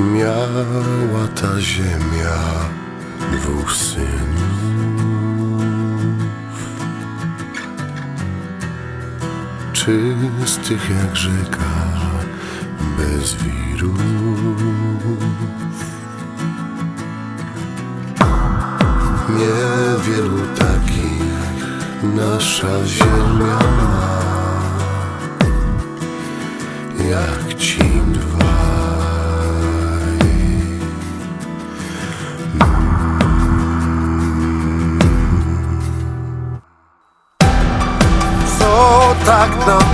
Miała ta ziemia dwóch synów. Czystych jak rzeka, bez wirów. Niewielu takich nasza ziemia ma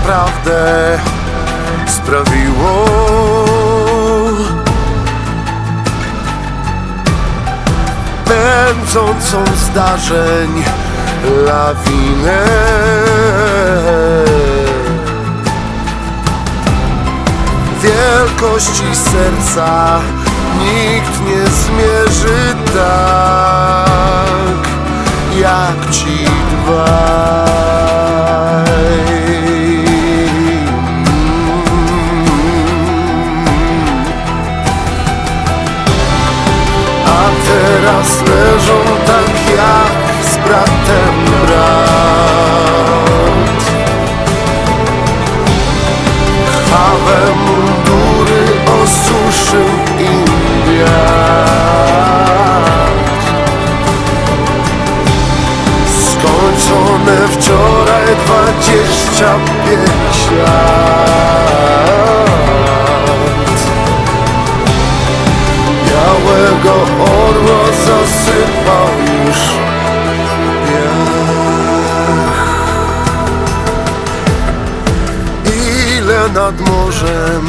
naprawdę sprawiło pędzącą zdarzeń lawinę. Wielkości serca nikt nie zmierzy tak jak ci dwaj. Teraz leżą tak jak z bratem brat. Krwawe mundury osuszył im Skończone wczoraj dwadzieścia pięć lat nad morzem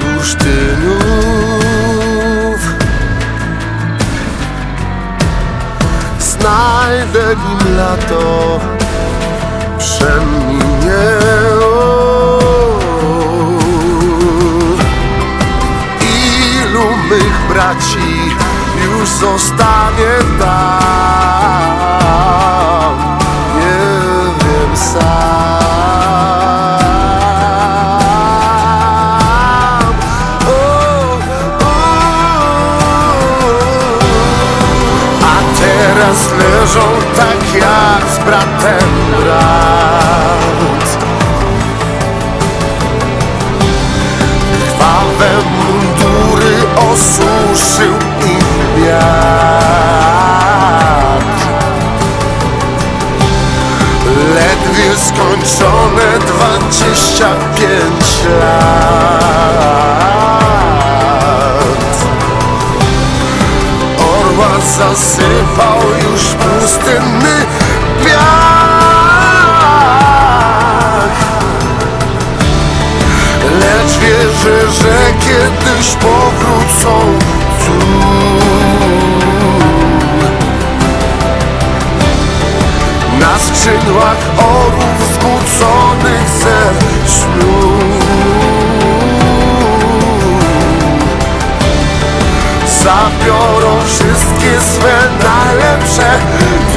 bursztynów Znajdę nim lato przeminie Ilu mych braci już zostanie tam Nie wiem sam teraz leżą tak jak z bratem brat. Krwawe mundury osuszył im wiatr. Ledwie skończone dwadzieścia pięć lat zasypał już pustynny piach. Lecz wierzę, że kiedyś powrócą tu Na skrzydłach orłów zbuconych ze sir.